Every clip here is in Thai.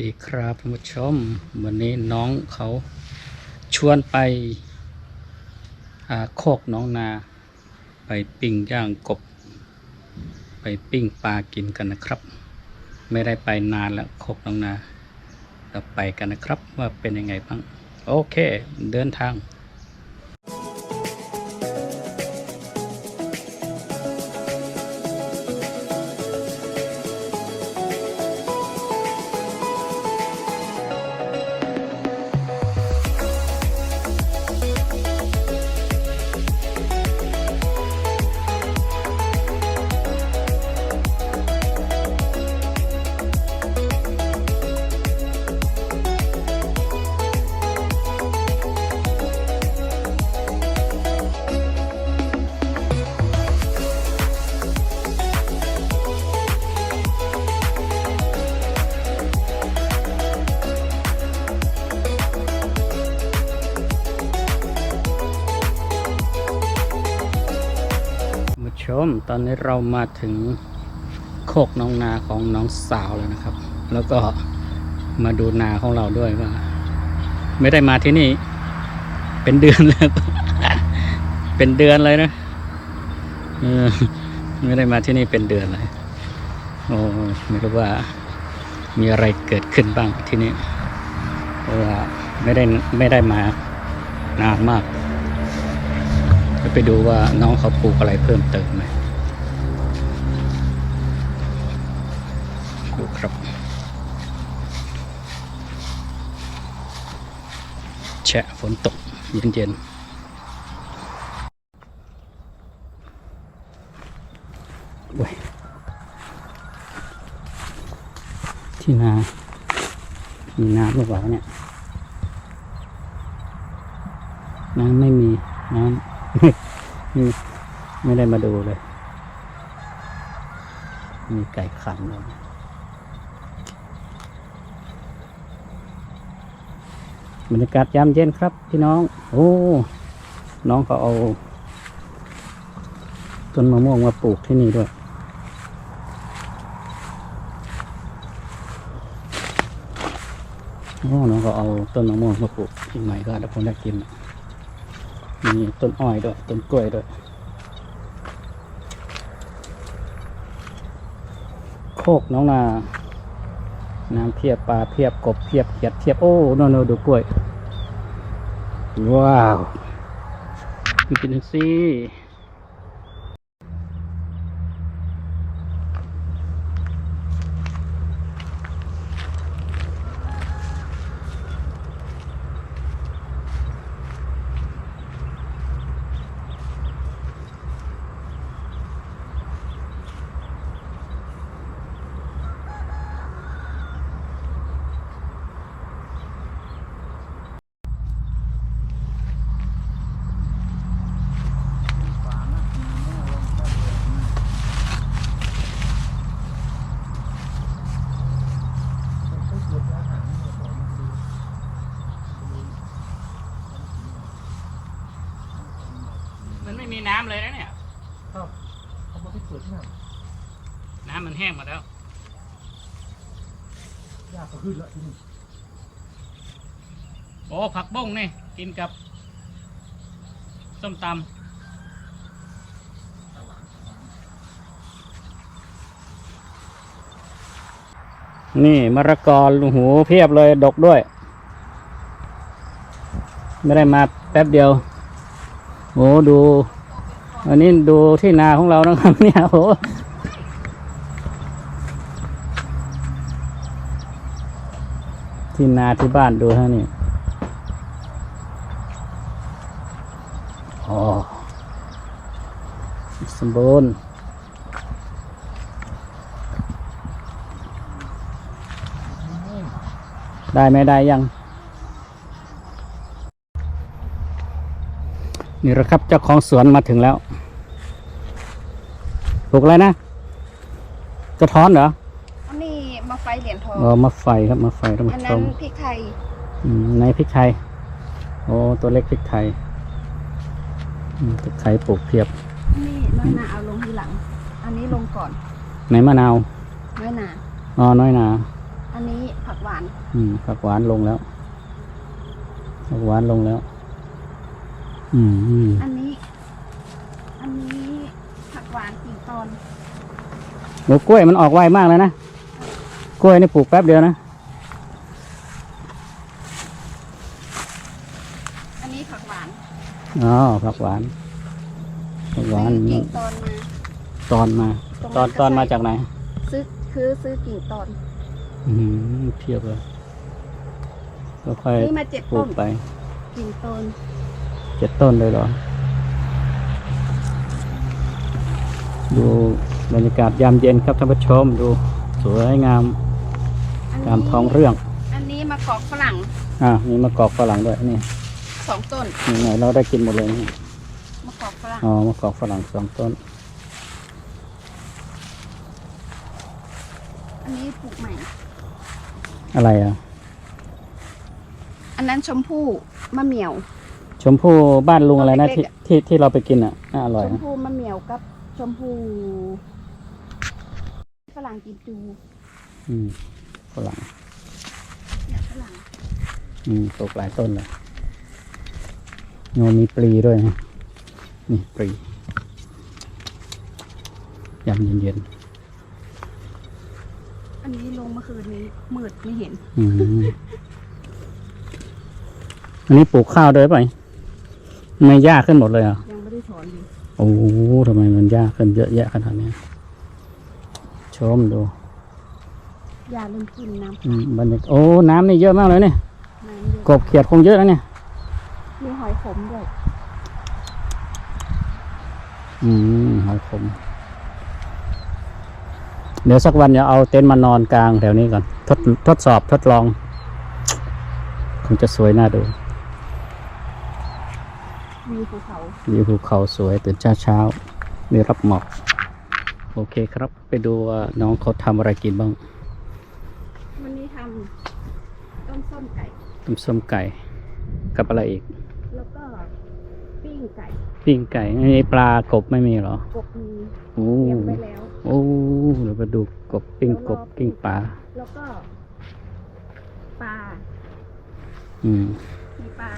ดีครับท่านผู้ชม วันนี้น้องเขาชวนไปโคกน้องนา ไปปิ้งย่างกบ ไปปิ้งปลากินกันนะครับ ไม่ได้ไปนานแล้วโคกน้องนา เราไปกันนะครับว่าเป็นยังไงบ้าง โอเค เดินทาง ม ตอนนี้เรามาถึงโคกน้องนาของน้องสาวแล้วนะครับ แล้วก็มาดูนาของเราด้วยว่า ไม่ได้มาที่นี่ เป็นเดือนแล้วเป็นเดือนเลยนะออไม่ได้มาที่นี่เป็นเดือนเลยโอ้ไม่รู้ว่า มีอะไรเกิดขึ้นบ้างที่นี่เพราะว่าไม่ได้ไม่ได้มานานมาก ไปดูว่าน้องเขาปลูกอะไรเพิ่มเติมไหมดูครับ แฉะฝนตกเย็นๆโอ้ยที่นา มีน้ำหรือเปล่าเนี่ย น้ำไม่มีน้ำไม่ ไม่ได้มาดูเลย มีไก่ขันเลยบรรยากาศยามเย็นครับพี่น้อง โอ้ น้องเขาเอาต้นมะม่วงมาปลูกที่นี่ด้วย โอ้น้องเขาเอาต้นมะม่วงมาปลูกอีกหน่ก็เดี๋ยวผมได้กิน มีต้นอ้อยด้วย ต้นกล้วยด้วย โคกน้องนา น้ำเพียบปลาเพียบกบเพียบเขียดเพียบโอ้โนโนดูกล้วย ว้าวดูกินสิมันไม่มีน้ำเลยนะเนี่ย ครับเอามาที่เปิดที่นั่น น้ำมันแห้งหมดแล้ว ยากก็ขึ้นละที่นี่โอ้ผักบ้งนี่กินกับส้มตำนี่มะระกอลูหูเพียบเลยดกด้วย ไม่ได้มาแป๊บเดียวโอ้ดู อันนี้ดูที่นาของเรานะครับเนี่ยโอ้ ที่นาที่บ้านดูฮะนี่อ๋อสมบูรณ์ได้ไหมได้ยัง นี่ละครับเจ้าของสวนมาถึงแล้ว ปลูกอะไรนะ กระท้อนเหรอ อันนี้มาไฟเห รียญทองเออมาไฟครับมาไฟท่านอันผู้ชนั้นมพริกไทยอืมในพริกไทยโอ้ตัวเล็กพริกไทยอืมพริกไทยปลูกเพียบนี่น้อยนาเอาลงทีหลัง อันนี้ลงก่อนไหนมะนาวน้อยนาอ๋อน้อยนา อันนี้ผักผักหวานอืมผักหวานลงแล้วผักหวานลงแล้ว อืมอืมอันนี้ อันนี้ผักหวานกิ่งตอนโอ้กล้วยมันออกไวมากเลยนะ กล้วยนี่ปลูกแป๊บเดียวนะ อันนี้ผักหวานอ๋อผักหวานผักหวานกิ่งตอนมา ตอนมาตรงตอนก็ตอนมาใส่จากไหน ซื้อคือซื้อกิ่งตอน อืมเทียบเลยก็ค่อยนี่มาเจ็ดปลูต้กนไปกิ่งตอนเจ็ดต้นเลยเหรอ ดูบรรยากาศยามเย็นครับท่านผู้ชมดูสวยงามอัน ตามนี้ท้องเรื่อง อันนี้มะกอกฝรั่งอ่ามีมะกอกฝรั่งด้วยนี่สองต้นนี่ไงเราได้กินหมดเลยนี่มะกอกฝรั่งอ๋อมะกอกฝรั่งสองต้น อันนี้ปลูกใหม่ อะไรอะ อันนั้นชมพู่มะเหมี่ยว ชมพู่บ้านลุงอะไรนะต้นที่เล็กๆอะที่ที่เราไปกินอะน่าอร่อยชมนะพู่มะเหมี่ยวกับชมพู่ฝรั่งกินจู อืม ฝรั่งเนี่ยฝรั่งอืมปลูกหลายต้นเลยโยมีปลีด้วยนะนี่ปลียามเย็นอันนี้ลงเมื่อคืนนี้มืดไม่เห็นๆอืมอันนี้ปลูกข้าวด้วยป่ะไม่ยากขึ้นหมดเลยอะยังไม่ได้ถอนอยู่โอ้โหทำไมมันยากขึ้นเยอะแยะขนาดนี้ชมดู ยาเริ่มกินน้อืมบรรยากาศโอ้ น้ำนี่เยอะมากเลยเนี่ยำน้ำเยอะกบเขียดคงเยอะแล้วเนี่ย มีหอยขมด้วยอืมหอยขม เดี๋ยวสักวันจะเอาเต็นท์มานอนกลางแถวนี้ก่อน ทดทดสอบทดลอง คงจะสวยน่าดูมีภูเขา วิวภูเขาสวยตื่นเช้าเช้าๆมีรับหมอก โอเคครับ ไปดูว่าน้องเขาทำอะไรกินบ้างวันนี้ทำต้มส้มไก่ ต้มส้มไก่ กับอะไรอีก แล้วก็ปิ้งไก่ ปิ้งไก่ไอ้ปลากบไม่มีเหรอ กบมีโอ้เตรียมไว้แล้ว โอ้เดี๋ยวไปดูกบปิ้งกบปิ้งปลา แล้วก็ปลา อืม มีปลา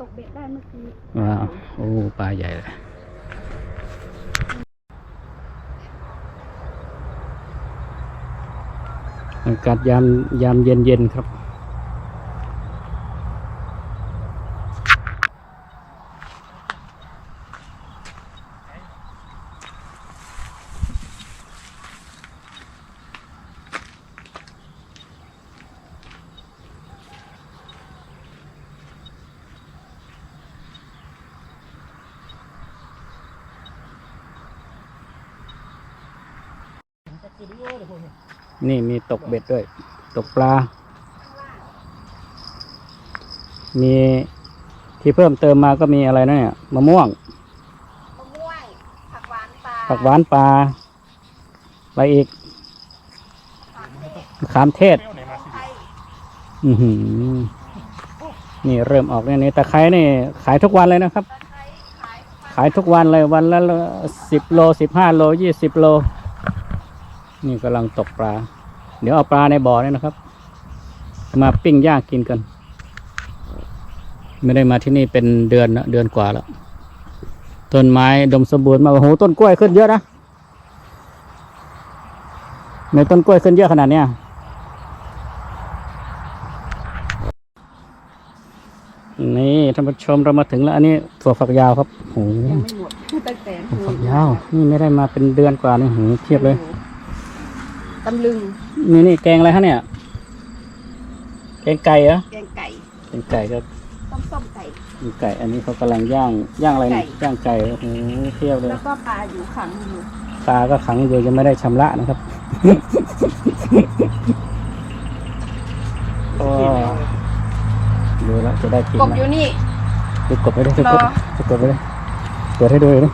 ตกเบ็ดได้เมื่อกี้ ว้าว โอ้ ปลาใหญ่เลย อากาศยามยามเย็นเย็นครับนี่ มีตกเบ็ดด้วย ตกปลา มีที่เพิ่มเติมมาก็มีอะไรนะเนี่ยมะม่วงมะม่วงผักหวานปลาผักหวานปลาอะไรอีกมะขามเทศไทยอือหือนี่เริ่มออกเนี่ยนี่ตะไคร้นี่ ขายทุกวันเลยนะครับตะไคร้ขายทุกวันขายทุกวันเลยวันละสิบโลสิบห้าโลยี่สิบโล นี่กำลังตกปลา เดี๋ยวเอาปลาในบ่อนี่นะครับ มาปิ้งย่างกินกัน ไม่ได้มาที่นี่เป็นเดือนละเดือนกว่าแล้ว ต้นไม้ดมสมบูรณ์มากโอ้โหต้นกล้วยขึ้นเยอะนะในต้นกล้วยขึ้นเยอะขนาดเนี้ยนี่ท่านผู้ชมเรามาถึงแล้ว อันนี้ถั่วฝักยาวครับโอ้โหยังไม่หมดตั้งแต่ถั่วฝักยาว นี่ไม่ได้มาเป็นเดือนกว่านี่โหเทียบเลย ตำลึง นี่นี่แกงอะไรฮะเนี่ย แกงไก่เหรอแกงไก่แกงไก่ก็ต้มส้มไก่แกงไก่ อันนี้เขากำลังย่าง ย่างอะไรเนี่ยไก่ ย่างไก่โอ้โหเทียบเลยแล้วก็ปลาอยู่ขังอยู่ปลาก็ขังอยู่ยังไม่ได้ชำระนะครับ โอ้ดูแล้วจะได้กินกบไหมอยู่นี่ ดูกบไปเลยดูกบรอ ดูกบไปเลยเปิดให้ดูเลยนะ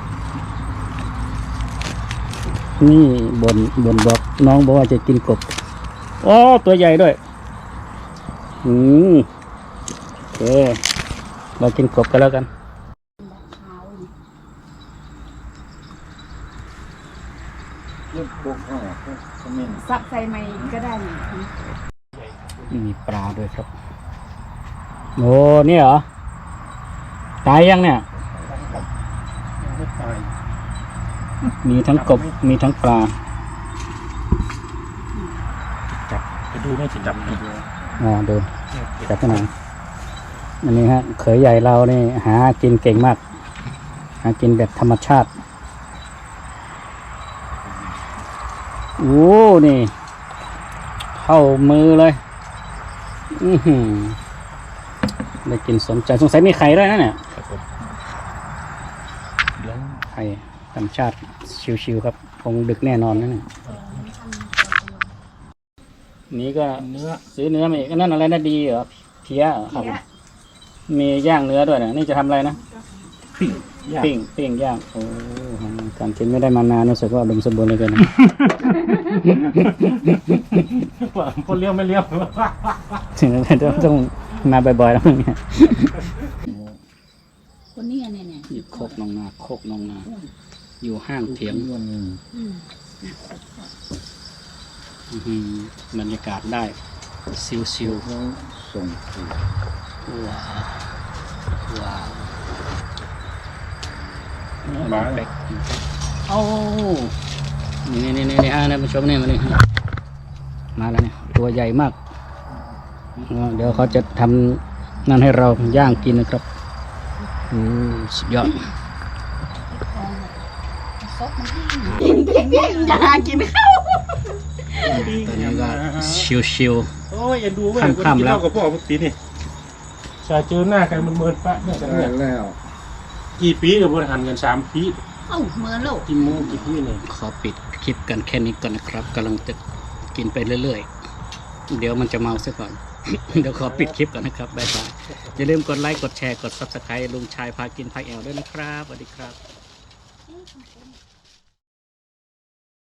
นี่บนบนบอกน้องบอกว่าจะกินกบโอ้ตัวใหญ่ด้วย อืมโอเคเรากินกบกันแล้วกันเช้านี่เรื่องพวกข้าวพวกคอมเมนต์ซับใส่ไม้ก็ได้นี่มีปลาด้วยครับ โอ้ นี่เหรอ ตายยังเนี่ย ยังไม่ตาย มีทั้งกบมีทั้งปลา จับไปดูไม่จะจับอีกเลยอ่าดูจับขนาดอันนี้ฮะเขยใหญ่เรานี่หากินเก่งมาก หากินแบบธรรมชาติโอ้นี่ เข้ามือเลย อือหือได้กินสมใจสงสัยมีไข่ด้วยนะเนี่ย ครับผมเดี๋ยว ไข่ ธรรมชาติชิวๆครับคงดึกแน่นอนนะเนี่ยนี่ก็เนื้อซื้อเนื้อมาอีกอันนั่นอะไรนะดีเหรอเพี้ยเหรอครับผมมีย่างเนื้อด้วยนะนี่จะทำอะไรนะปิ้งย่างปิ้งปิ้งย่างโอ้การกินไม่ได้มานานรู้สึกว่าอุดมสมบูรณ์เลยเกินนะว่าพอเลี้ยวไม่เลี้ยวถึงต้องต้องมาบ่อยๆแล้วเนี่ยคนนี้เนี่ยเนี่ยอยู่โคกนองนาโคกนองนา อ อยู่ห้างเถียงอืมอื้อหือบรรยากาศได้ซิวซิวส่งๆว้าวว้าวบ้าเป็กโอ้นี่นี่นี่นี่ฮะนะผู้ชมนี่มานี่มาแล้วเนี่ยตัวใหญ่มาก เดี๋ยวเขาจะทำนั่นให้เราย่างกินนะครับอืมสุดยอด ซบมันกินเก่งๆอย่ากินข้าวตอนนี้ก็ชิวโอ้ยอย่าดูเว้ยค่ำๆแล้วกับพ่อปกตินี่ชาเจอหน้ากันมันเมินปะเนี่ยกันเนี่ยแล้ว กี่ปีกับบริหารกันสามปีเอ้าเมื่อโลกกี่โมงกี่ปีเนี่ยๆขอปิดคลิปกันแค่นี้ก่อนนะครับกำลังจะกินไปเรื่อยๆ เดี๋ยวมันจะเมาซะก่อน เดี๋ยวขอปิดคลิปก่อนนะครับบ๊ายบายอย่าลืมกดไลค์กดแชร์กด subscribe ลุงชายพากินพาแอลด้วยนะครับสวัสดีครับ เอ๊ะ